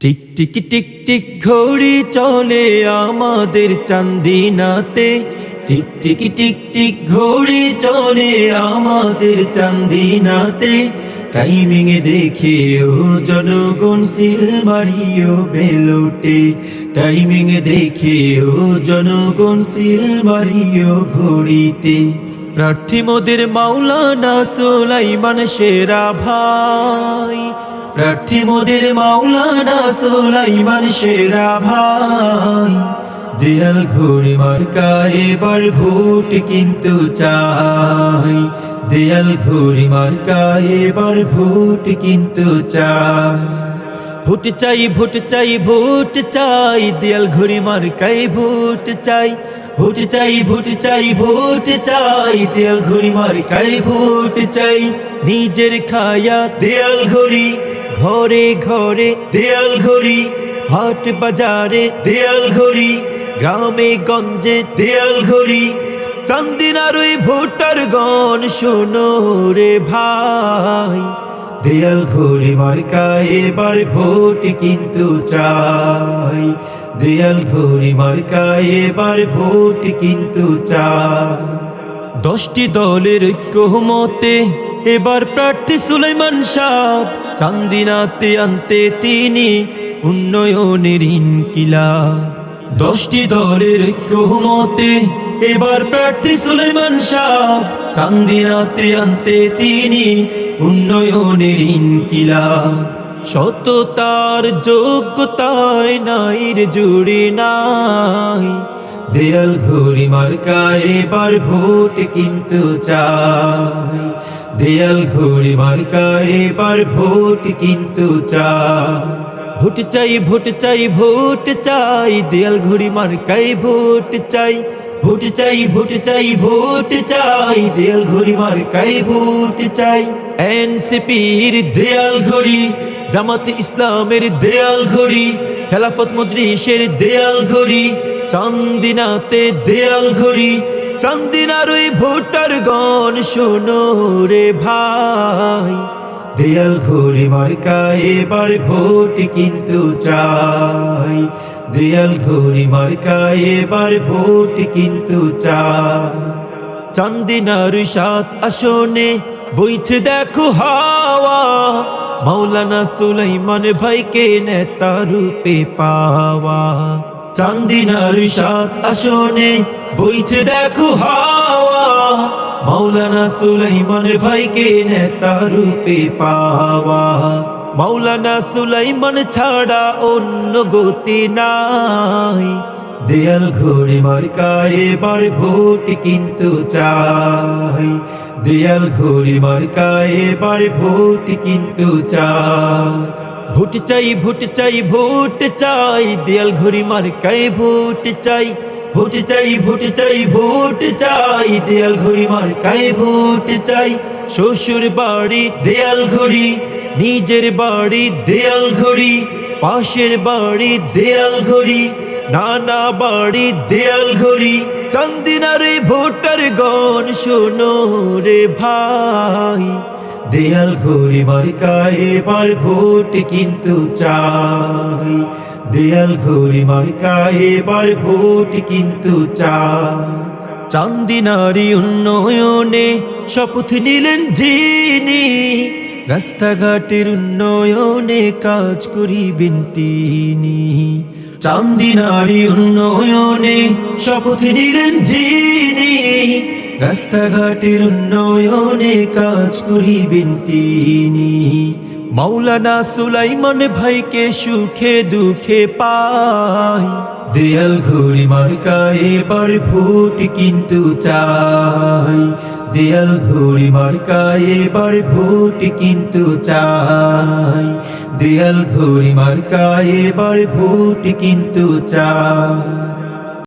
Tick টিক টিক টিক, ঘড়ি চলে আমাদের চান্দিনাতে। টিক টিক টিক টিক, ঘড়ি চলে আমাদের চান্দিনাতে। টাইমিং দেখে ও জনগণ সিল মারিও বেলোটে। টাইমিং দেখে ও জনগণ সিল মারিও ঘড়িতে। প্রার্থী মোদের মাওলানা সোলাইমান সেরা ভাই। প্রার্থী মোদের মাওলানা সোলাইমান সেরা ভাই। দেয়াল ঘড়ি মার্কা, এবার ভোট কিন্তু চাই। দেয়াল ঘড়ি মার্কা, এবার ভোট কিন্তু চাই। ভোট চাই ভোট চাই ভোট চাই। দেয়াল ঘড়ি মার্কাই ভোট চাই। ভোট চাই ভোট চাই ভোট চাই। দেয়াল ঘড়ি মার্কাই ভোট চাই। নিজের খায়া দেয়াল ঘড়ি ঘরে ঘরে দেয়াল ঘড়ি, হাট বাজারে দেয়াল ঘড়ি, গ্রামে গঞ্জে দেয়াল ঘড়ি। চান্দিনার ওই ভোটার গণ, শোনো রে ভাই। দেয়াল ঘড়ি মার্কা, এবার ভোট কিন্তু চাই। দেয়াল ঘড়ি মার্কা, এবার ভোট কিন্তু চাই। দশটি দলের ঐক্যমতে এবার প্রার্থী সুলাইমান সাহ। চান্দিনাতে আনতে তিনি উন্নয়নের ইনকিলা দশটি দলের ঐক্যমতে এবার প্রার্থী সুলাইমান সাহ। চান্দিনাতে আনতে তিনি উন্নয়নের ইনকিলা সততার যোগ্যতায় নাইর জুড়ে নাই। দেয়াল ঘড়ি মার্কা এবার ভোট কিন্তু চাই। দেয়াল ঘড়ি মার্কা এবার ভোট কিন্তু চাই। ভোট চাই ভোট চাই ভোট চাই। দেয়াল ঘড়ি মার্কাই ভোট চাই। ভোট চাই ভোট চাই ভোট চাই। দেয়াল ঘড়ি মার্কাই ভোট চাই। এনসিপির দেয়াল ঘড়ি, জামাত ইসলামের দেয়াল ঘড়ি, খেলাফত মজলিসের দেয়াল ঘড়ি চান্দিনাতে দেয়াল ঘড়ি, চান্দিনার ওই ভোটার গণ শোনো রে ভাই। দেয়াল ঘড়ি মার্কা, এবার ভোট কিন্তু চাই। দেয়াল ঘড়ি মার্কা, এবার ভোট কিন্তু চাই। চান্দিনার সাত আসনে বইছে দেখো হাওয়া। মাওলানা সুলাইমান ভাইকে নেতা রূপে পাওয়া। চান্দিনার সাত আসনে, বইছে দেখো হাওয়া। মাওলানা সুলাইমান ভাইকে নেতা রূপে পাওয়া। মাওলানা সুলাইমান ছাড়া অন্য গতি নাই। দেয়াল ঘড়ি মার্কা এবার ভোট কিন্তু চাই। দেয়াল ঘড়ি মার্কা এবার ভোট কিন্তু চাই। ভোট চাই ভোট চাই ভোট চাই, দেয়াল ঘড়ি মার্কায় ভোট চাই ভোট চাই ভোট চাই ভোট চাই, দেয়াল ঘড়ি মার্কায় ভোট চাই, শ্বশুর বাড়ি দেয়াল ঘড়ি, নিজের বাড়ি দেয়াল ঘড়ি, পাশের বাড়ি দেয়াল ঘড়ি, নানা বাড়ি দেয়াল ঘড়ি, চান্দিনার ভোটার গণ শোনো রে ভাই। দেয়াল ঘড়ি মার্কা এবার ভোট কিন্তু চাই। দেয়াল ঘড়ি মার্কা এবার ভোট কিন্তু চাই। চান্দিনারি উন্নয়নে শপথ নিলেন যিনি। রাস্তাঘাটের উন্নয়নে কাজ করিবেন তিনি। চান্দিনারি উন্নয়নে শপথ নিলেন যিনি। রাস্তাঘাটের উন্নয়নে কাজ করিবেন তিনি। মাওলানা সুলাইমান ভাইকে সুখে দুঃখে পাই। দেয়াল ঘড়ি মার্কা এবার ভোট কিন্তু চাই। দেয়াল ঘড়ি মার্কা এবার ভোট কিন্তু চাই। দেয়াল ঘড়ি মার্কা এবার ভোট কিন্তু চাই।